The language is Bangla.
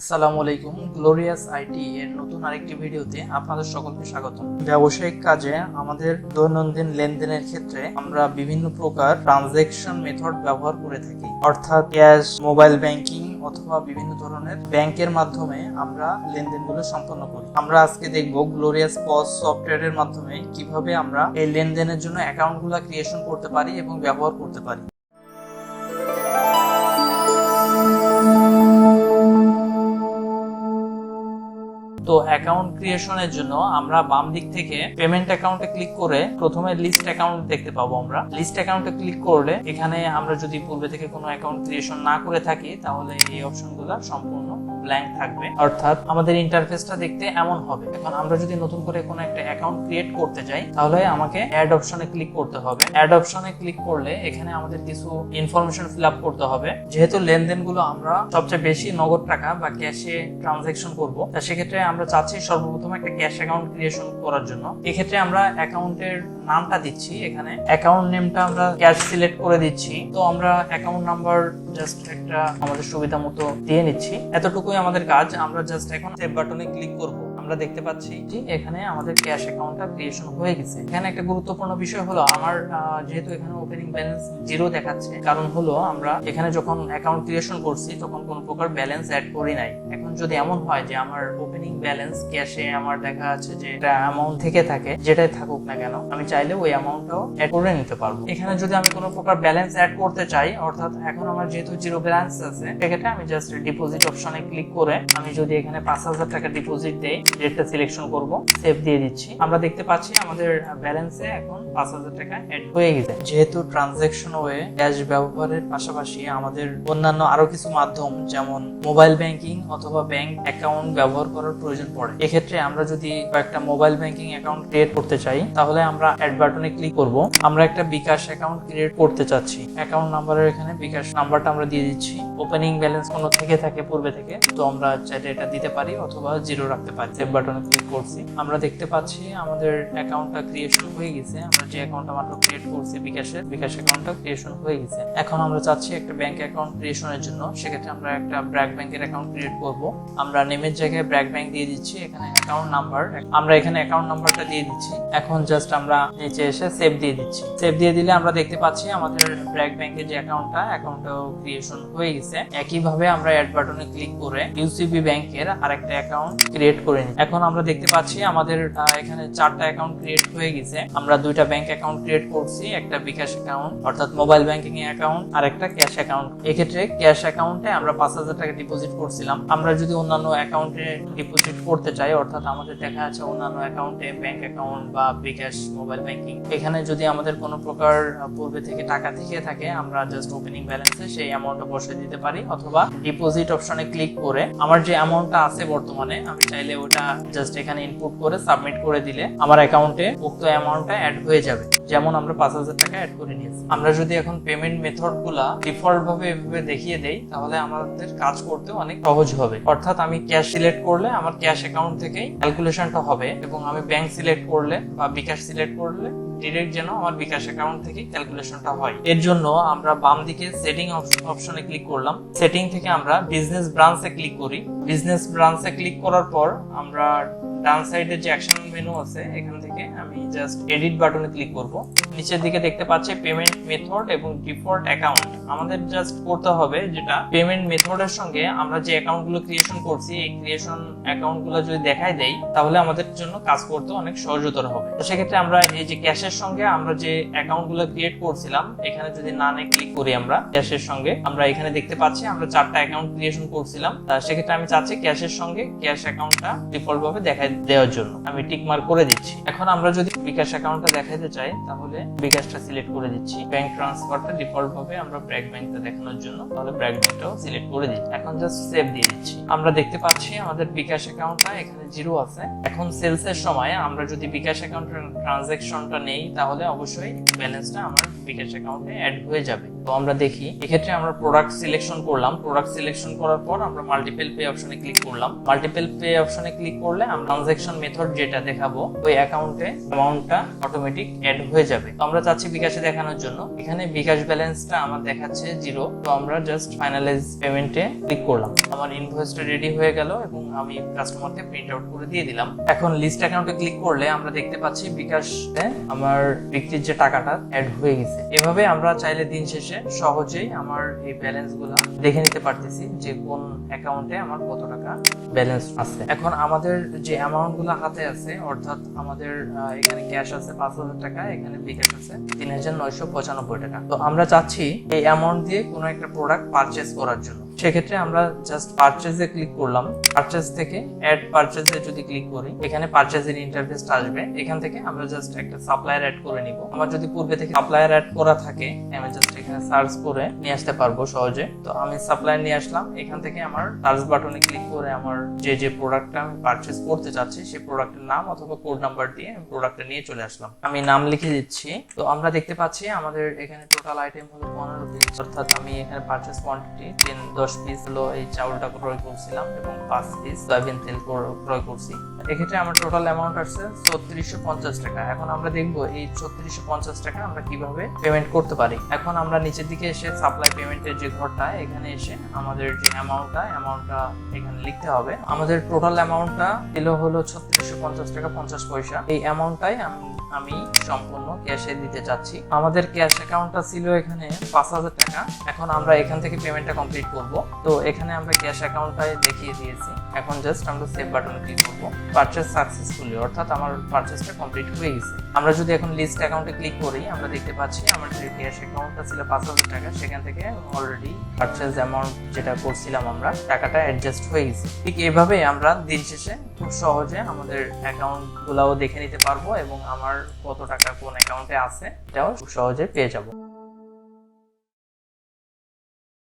আসসালামু আলাইকুম গ্লোরিয়াস আইটি এর নতুন আরেকটি ভিডিওতে আপনাদের সকলকে স্বাগত ব্যবসায়িক কাজে আমাদের দৈনন্দিন লেনদেনের ক্ষেত্রে আমরা বিভিন্ন প্রকার ট্রানজ্যাকশন মেথড ব্যবহার করে থাকি। অর্থাৎ ক্যাশ মোবাইল ব্যাংকিং অথবা বিভিন্ন ধরনের ব্যাংকের মাধ্যমে আমরা লেনদেনগুলো সম্পন্ন করি। আমরা আজকে দেখব গ্লোরিয়াস পস সফটওয়্যারের মাধ্যমে কীভাবে আমরা এই লেনদেনের জন্য অ্যাকাউন্টগুলো ক্রিয়েশন করতে পারি এবং ব্যবহার করতে পারি। অ্যাকাউন্ট ক্রিয়েশনের জন্য আমরা বাম দিক থেকে পেমেন্ট অ্যাকাউন্টে ক্লিক করে প্রথমে লিস্ট অ্যাকাউন্ট দেখতে পাবো আমরা। লিস্ট অ্যাকাউন্টে ক্লিক করলে এখানে আমরা যদি পূর্বে থেকে কোনো অ্যাকাউন্ট ক্রিয়েশন না করে থাকি, তাহলে এই অপশনগুলো সম্পূর্ণ ব্ল্যাঙ্ক থাকবে। অর্থাৎ আমাদের ইন্টারফেসটা দেখতে এমন হবে। এখন আমরা যদি নতুন করে কোনো একটা অ্যাকাউন্ট ক্রিয়েট করতে যাই, তাহলে আমাকে অ্যাড অপশনে ক্লিক করতে হবে। অ্যাড অপশনে ক্লিক করলে এখানে আমাদের কিছু ইনফরমেশন ফিল আপ করতে হবে। যেহেতু লেনদেনগুলো আমরা সবচেয়ে বেশি নগদ টাকা বা ক্যাশে ট্রানজাকশন করব, তা সেক্ষেত্রে আমরা চাচ্ছি সর্বপ্রথম একটা ক্যাশ অ্যাকাউন্ট ক্রিয়েশন করার জন্য। এক্ষেত্রে আমরা অ্যাকাউন্টের নামটা দিচ্ছি এখানে। অ্যাকাউন্ট নেমটা আমরা ক্যাশ সিলেক্ট করে দিচ্ছি। তো আমরা অ্যাকাউন্ট নাম্বার জাস্ট একটা আমাদের সুবিধা মতো দিয়ে নিচ্ছি। এতটুকুই আমাদের কাজ। আমরা জাস্ট এখন সেভ বাটনে ক্লিক করব। আমরা দেখতে পাচ্ছি যে এখানে আমাদের ক্যাশ অ্যাকাউন্টটা ক্রিয়েশন হয়ে গেছে। এখানে একটা গুরুত্বপূর্ণ বিষয় হলো, আমার যেহেতু এখানে ওপেনিং ব্যালেন্স জিরো দেখাচ্ছে, কারণ হলো আমরা এখানে যখন অ্যাকাউন্ট ক্রিয়েশন করছি, তখন কোনো প্রকার ব্যালেন্স অ্যাড করি নাই। এখন যদি এমন হয় যে আমার ওপেনিং ব্যালেন্স ক্যাশে আমার দেখা যাচ্ছে যে এটা অ্যামাউন্ট থেকে থাকে, যেটাই থাকুক না কেন, আমি চাইলে ওই অ্যামাউন্টটাও অ্যাড করে নিতে পারব। এখানে যদি আমি কোনো প্রকার ব্যালেন্স অ্যাড করতে চাই, অর্থাৎ এখন আমার যেহেতু জিরো ব্যালেন্স আছে, সেক্ষেত্রে আমি জাস্ট ডিপোজিট অপশনে ক্লিক করে, আমি যদি এখানে পাঁচ হাজার টাকা ডিপোজিট দেই ডেটটা সিলেকশন করব। সেভ দিয়ে দিচ্ছি। আমরা দেখতে পাচ্ছি আমাদের ব্যালেন্সে এখন পাঁচ হাজার টাকা অ্যাড হয়ে গেছে। যেহেতু ট্রানজেকশন ওয়ে ক্যাশ ব্যবহারের পাশাপাশি আমাদের অন্যান্য আরও কিছু মাধ্যম, যেমন মোবাইল ব্যাংকিং অথবা ব্যাংক অ্যাকাউন্ট ব্যবহার করার প্রয়োজন পড়ে। এক্ষেত্রে আমরা যদি একটা মোবাইল ব্যাংকিং অ্যাকাউন্ট ক্রিয়েট করতে চাই, তাহলে আমরা অ্যাড বাটনে ক্লিক করব। আমরা একটা বিকাশ অ্যাকাউন্ট ক্রিয়েট করতে চাচ্ছি। অ্যাকাউন্ট নাম্বারের এখানে বিকাশ নাম্বারটা আমরা দিয়ে দিচ্ছি। ওপেনিং ব্যালেন্স কোনো থেকে থাকে, পূর্বে থেকে। তো আমরা চাইলে এটা দিতে পারি অথবা জিরো রাখতে পারি। সেভ বাটনে ক্লিক করছি। আমরা দেখতে পাচ্ছি আমাদের অ্যাকাউন্টটা ক্রিয়েশন হয়ে গেছে। আমরা যে অ্যাকাউন্টটা মাত্র ক্রিয়েট করছি বিকাশের, বিকাশ অ্যাকাউন্টটা ক্রিয়েশন হয়ে গেছে। এখন আমরা চাচ্ছি একটা ব্যাংক অ্যাকাউন্ট ক্রিয়েশনের জন্য। সেক্ষেত্রে আমরা একটা ব্র্যাক ব্যাংকের অ্যাকাউন্ট ক্রিয়েট করব। আমরা নেমের জায়গায় ব্র্যাক ব্যাংক দিয়ে দিচ্ছি, এখানে অ্যাকাউন্ট নাম্বার আমরা এখানে অ্যাকাউন্ট নাম্বারটা দিয়ে দিচ্ছি। এখন জাস্ট আমরা নিচে এসে সেভ দিয়ে দিচ্ছি। সেভ দিয়ে দিলে আমরা দেখতে পাচ্ছি আমাদের ব্র্যাক ব্যাংকের যে অ্যাকাউন্টটা অ্যাকাউন্টটাও ক্রিয়েশন হয়ে গেছে। একইভাবে আমরা অ্যাড বাটনে ক্লিক করে ইউসিবি ব্যাংকের আরেকটা অ্যাকাউন্ট ক্রিয়েট করে নিই এখন আমরা দেখতে পাচ্ছি আমাদের এখানে চারটা অ্যাকাউন্ট ক্রিয়েট হয়ে গেছে। আমরা দুইটা ব্যাংক অ্যাকাউন্ট ক্রিয়েট করছি, একটা বিকাশ অ্যাকাউন্ট অর্থাৎ মোবাইল ব্যাংকিং অ্যাকাউন্ট আর একটা ক্যাশ অ্যাকাউন্ট এক্ষেত্রে ক্যাশ অ্যাকাউন্টে আমরা পাঁচ হাজার টাকা ডিপোজিট করছিলাম। আমরা যদি অন্যান্য অ্যাকাউন্টে ডিপোজিট করতে চাই, অর্থাৎ আমাদের দেখা যাচ্ছে অন্যান্য অ্যাকাউন্টে ব্যাংক অ্যাকাউন্ট বা বিকাশ মোবাইল ব্যাংকিং এখানে যদি আমাদের কোনো প্রকার পূর্বে থেকে টাকা থেকে থাকে, আমরা জাস্ট ওপেনিং ব্যালেন্সে সেই অ্যামাউন্টটা বসে দিতে পারি, অথবা ডিপোজিট অপশনে ক্লিক করে। আমার যে অ্যামাউন্টটা আছে বর্তমানে, আমি চাইলে ওটা জাস্ট এখানে ইনপুট করে সাবমিট করে দিলে আমার অ্যাকাউন্টে উক্ত অ্যামাউন্টটা অ্যাড হয়ে যাবে। যেমন আমরা পাঁচ হাজার টাকা অ্যাড করে নিয়েছি। আমরা যদি এখন পেমেন্ট মেথডগুলা ডিফল্ট ভাবে এভাবে দেখিয়ে দেই, তাহলে আমাদের কাজ করতে অনেক সহজ হবে। অর্থাৎ আমি ক্যাশ সিলেক্ট করলে আমার ক্যাশ অ্যাকাউন্ট থেকেই ক্যালকুলেশনটা হবে এবং আমি ব্যাংক সিলেক্ট করলে বা বিকাশ সিলেক্ট করলে ডিরেক্ট যেন আমার বিকাশ অ্যাকাউন্ট থেকে ক্যালকুলেশনটা হয়। এর জন্য আমরা বাম দিকে সেটিং অপশনে ক্লিক করলাম। সেটিং থেকে আমরা বিজনেস ব্রাঞ্চে ক্লিক করি। বিজনেস ব্রাঞ্চে ক্লিক করার পর আমরা ডান সাইডে যে অ্যাকশন মেনু আছে, এখান থেকে আমি জাস্ট এডিট বাটনে ক্লিক করব। নিচের দিকে দেখতে পাচ্ছি পেমেন্ট মেথড এবং ডিফল্ট অ্যাকাউন্ট আমাদের জাস্ট করতে হবে যেটা পেমেন্ট মেথডের সঙ্গে আমরা যে অ্যাকাউন্টগুলো ক্রিয়েশন করছি, এই ক্রিয়েশন অ্যাকাউন্টগুলো যদি দেখাই দেই, তাহলে আমাদের জন্য কাজ করতে অনেক সহজতর হবে। তো সেক্ষেত্রে আমরা এই যে ক্যাশের সঙ্গে আমরা যে অ্যাকাউন্টগুলো ক্রিয়েট করছিলাম, এখানে যদি নানে ক্লিক করি আমরা ক্যাশের সঙ্গে। আমরা এখানে দেখতে পাচ্ছি আমরা চারটা অ্যাকাউন্ট ক্রিয়েশন করছিলাম। তা সেক্ষেত্রে আমি চাচ্ছি ক্যাশের সঙ্গে ক্যাশ অ্যাকাউন্টটা ডিফল্ট ভাবে দেখাই দেওয়ার জন্য। আমি টিক মার্ক করে দিচ্ছি। এখন আমরা যদি বিকাশ অ্যাকাউন্টটা দেখাইতে চাই, তাহলে বিকাশটা সিলেক্ট করে দিচ্ছি। ব্যাংক ট্রান্সফারটা ডিফল্ট ভাবে আমরা ব্র্যাক ব্যাংকটা দেখানোর জন্য, তাহলে ব্র্যাক ব্যাংকটাও সিলেক্ট করে দিচ্ছি। এখন জাস্ট সেভ দিয়ে দিচ্ছি। আমরা দেখতে পাচ্ছি আমাদের বিকাশ অ্যাকাউন্টটা এখানে জিরো আছে। এখন সেলসের সময় আমরা যদি বিকাশ অ্যাকাউন্টের ট্রানজাকশনটা নেই, তাহলে অবশ্যই ব্যালেন্সটা আমার বিকাশ অ্যাকাউন্টে অ্যাড হয়ে যাবে। তো আমরা দেখি। এক্ষেত্রে আমরা প্রোডাক্ট সিলেকশন করলাম। প্রোডাক্ট সিলেকশন করার পর আমরা মাল্টিপল পে অপশনে ক্লিক করলাম। মাল্টিপল পে অপশনে ক্লিক করলে আমরা ট্রানজাকশন মেথড যেটা দেখাবো, ওই অ্যাকাউন্টে অ্যামাউন্টটা অটোমেটিক অ্যাড হয়ে যাবে। তো আমরা চাচ্ছি বিকাশে দেখানোর জন্য। এখানে বিকাশ ব্যালেন্সটা আমার দেখাচ্ছে জিরো তো আমরা জাস্ট ফাইনালাইজ পেমেন্টে ক্লিক করলাম। আমার ইনভয়েসটা রেডি হয়ে গেল এবং আমি কাস্টমারকে প্রিন্ট আউট করে দিয়ে দিলাম। এখন লিস্ট অ্যাকাউন্টে ক্লিক করলে আমরা দেখতে পাচ্ছি বিকাশে আমার বিক্রির যে টাকাটা অ্যাড হয়ে গেছে। এভাবে আমরা চাইলে দিন শেষে সহজেই আমার এই ব্যালেন্সগুলা দেখে নিতে পারতেছি যে কোন অ্যাকাউন্টে আমার কত টাকা ব্যালেন্স আছে। এখন আমাদের যে অ্যামাউন্টগুলো হাতে আছে, অর্থাৎ আমাদের এখানে ক্যাশ আছে পাঁচ হাজার টাকা, এখানে বিকাশ আছে তিন হাজার নয়শো পঁচানব্বই টাকা। তো আমরা চাচ্ছি এই অ্যামাউন্ট দিয়ে কোনো একটা প্রোডাক্ট পারচেস করার জন্য। সেক্ষেত্রে আমরা জাস্ট পারচেজে ক্লিক করলাম। পারচেজ থেকে অ্যাড পারচেজে যদি ক্লিক করি, এখানে পারচেজের ইন্টারফেসটা আসবে। এখান থেকে আমরা জাস্ট একটা সাপ্লায়ার অ্যাড করে নিব। আমার যদি পূর্বে থেকে সাপ্লায়ার অ্যাড করা থাকে, আমি জাস্ট এখানে সার্চ করে নিয়ে আসতে পারব সহজে। তো আমি সাপ্লায়ার নিয়ে আসলাম। এখান থেকে আমার সার্চ বাটনে ক্লিক করে আমার যে যে প্রোডাক্টটা আমি পারচেজ করতে চাচ্ছি, সেই প্রোডাক্টের নাম অথবা কোড নাম্বার দিয়ে আমি প্রোডাক্টটা নিয়ে চলে আসলাম। আমি নাম লিখে দিচ্ছি। তো আমরা দেখতে পাচ্ছি আমাদের এখানে টোটাল আইটেম হলো পনেরো পিস অর্থাৎ আমি এখানে পারচেজ কোয়ান্টিটি তিন, দশ পিস হলো এই চাউলটা ক্রয় করছিলাম এবং পাঁচ পিস সয়াবিন তেল ক্রয় করছি। এক্ষেত্রে আমার টোটাল অ্যামাউন্ট আসছে ছত্রিশশো পঞ্চাশ টাকা। এখন আমরা দেখব এই ছত্রিশশো পঞ্চাশ টাকা আমরা কীভাবে পেমেন্ট করতে পারি। এখন আমরা নিচের দিকে এসে সাপ্লাই পেমেন্টের যে ঘরটা, এখানে এসে আমাদের যে অ্যামাউন্টটা অ্যামাউন্টটা এখানে লিখতে হবে। আমাদের টোটাল অ্যামাউন্টটা এলো হলো ছত্রিশশো পঞ্চাশ টাকা পঞ্চাশ পয়সা। এই অ্যামাউন্টটাই আমি আমি সম্পূর্ণ ক্যাশে দিতে চাচ্ছি। আমাদের ক্যাশ অ্যাকাউন্টটা ছিল এখানে পাঁচ হাজার টাকা। এখন আমরা এখান থেকে পেমেন্টটা কমপ্লিট করব। তো এখানে আমরা ক্যাশ অ্যাকাউন্টটাই দেখিয়ে দিয়েছি। এখন জাস্ট আমরা সেভ বাটনে ক্লিক করব। পারচেস সাকসেসফুলি অর্থাৎ আমার পারচেসটা কমপ্লিট হয়ে গেছে। আমরা যদি এখন লিস্ট অ্যাকাউন্টে ক্লিক করি, আমরা দেখতে পাচ্ছি আমার যে ক্যাশ অ্যাকাউন্টটা ছিল পাঁচ হাজার টাকা, সেখান থেকে অলরেডি পারচেস অ্যামাউন্ট যেটা করছিলাম আমরা, টাকাটা অ্যাডজাস্ট হয়ে গেছে। ঠিক এইভাবে আমরা দিন শেষে খুব সহজে আমাদের অ্যাকাউন্ট গুলাও দেখে নিতে পারব এবং আমার কত টাকা কোন অ্যাকাউন্টে আছে এটাও খুব সহজে পেয়ে যাব।